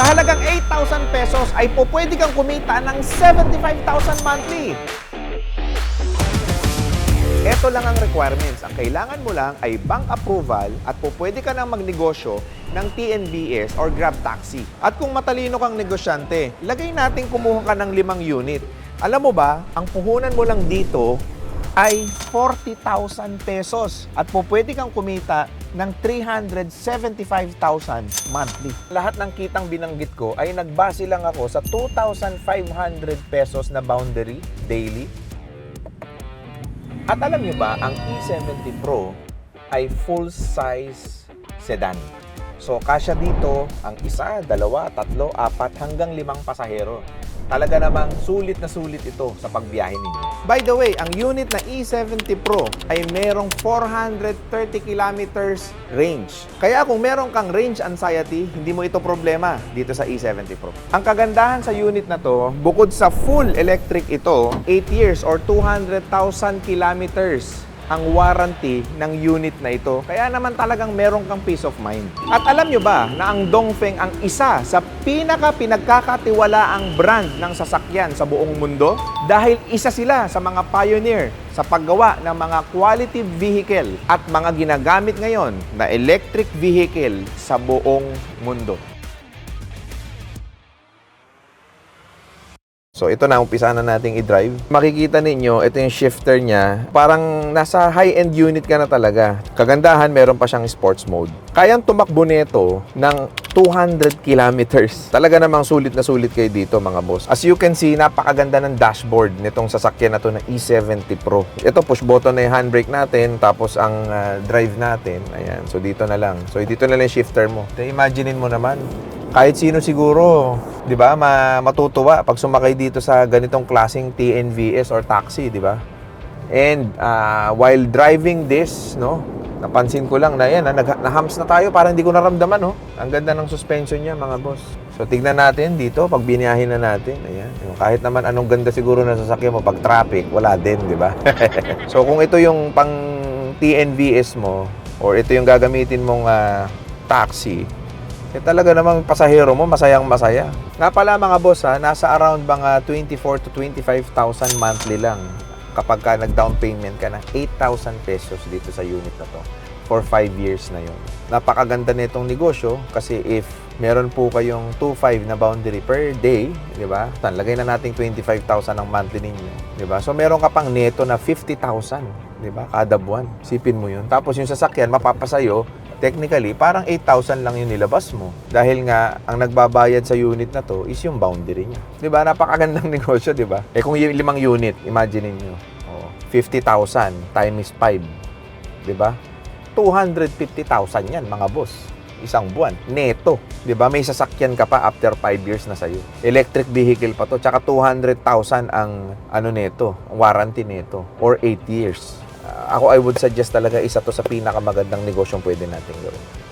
Sa halagang 8,000 pesos ay po pwede kang kumita ng 75,000 monthly. Ito lang ang requirements. Ang kailangan mo lang ay bank approval at po pwede ka nang magnegosyo ng TNBS or Grab Taxi. At kung matalino kang negosyante, lagay natin kumuha ka ng limang unit. Alam mo ba, ang puhunan mo lang dito ay 40,000 pesos at po pwede kang kumita ng 375,000 monthly. Lahat ng kitang binanggit ko ay nagbase lang ako sa 2,500 pesos na boundary daily at alam nyo ba, ang E70 Pro ay full-size sedan. So, kasya dito ang isa, dalawa, tatlo, apat, hanggang limang pasahero. Talaga namang sulit na sulit ito sa pagbiyahe ninyo. By the way, ang unit na E70 Pro ay merong 430 kilometers range. Kaya kung meron kang range anxiety, hindi mo ito problema dito sa E70 Pro. Ang kagandahan sa unit na to, bukod sa full electric ito, 8 years or 200,000 kilometers ang warranty ng unit na ito. Kaya naman talagang meron kang peace of mind. At alam nyo ba na ang Dongfeng ang isa sa pinaka pinagkakatiwalaang brand ng sasakyan sa buong mundo? Dahil isa sila sa mga pioneer sa paggawa ng mga quality vehicle at mga ginagamit ngayon na electric vehicle sa buong mundo. So ito na, umpisa na nating i-drive. Makikita ninyo, ito yung shifter niya. Parang nasa high-end unit ka na talaga. Kagandahan, meron pa siyang sports mode. Kayang tumakbo nito ng 200 kilometers. Talaga namang sulit na sulit kayo dito mga boss. As you can see, napakaganda ng dashboard nitong sasakyan na to na E70 Pro. Ito push button na yung handbrake natin, tapos ang ah, drive natin. Ayan, so dito na lang. So dito na lang yung shifter mo. So, imaginein mo naman, kahit sino siguro, 'di ba, ma- matutuwa pag sumakay dito sa ganitong klaseng TNVS or taxi, 'di ba? And ah, while driving this, no, napansin ko lang na yan, ah, nag- na-hams na tayo, parang hindi ko naramdaman, no. Ang ganda ng suspension niya, mga boss. So tignan natin dito pag biniyahin na natin, ayan. Yung kahit naman anong ganda siguro na sasakyan mo pag traffic, wala din, 'di ba? so kung ito yung pang TNVS mo or ito yung gagamitin mong ah, taxi, eh talaga namang pasahero mo, masayang masaya. Nga pala mga boss ha, nasa around mga 24 to 25,000 monthly lang kapag ka nag-down payment ka ng 8,000 pesos dito sa unit na to for 5 years na yun. Napakaganda nitong negosyo kasi if meron po kayong 2.5 na boundary per day, di ba? Tan, na natin 25,000 ang monthly ninyo, di ba? So meron ka pang neto na 50,000, di ba? Kada buwan. Sipin mo yun. Tapos yung sasakyan, mapapasayo, technically, parang 8,000 lang yung nilabas mo. Dahil nga, ang nagbabayad sa unit na to is yung boundary niya. Di ba? Napakagandang negosyo, di ba? Eh kung yung limang unit, imagine niyo oh, 50,000 times 5. Di ba? 250,000 yan, mga boss. Isang buwan. Neto. Di ba? May sasakyan ka pa after 5 years na sa'yo. Electric vehicle pa to. Tsaka 200,000 ang ano neto, warranty neto. Or 8 years. Ako, I would suggest talaga isa to sa pinakamagandang negosyong pwede natin gawin.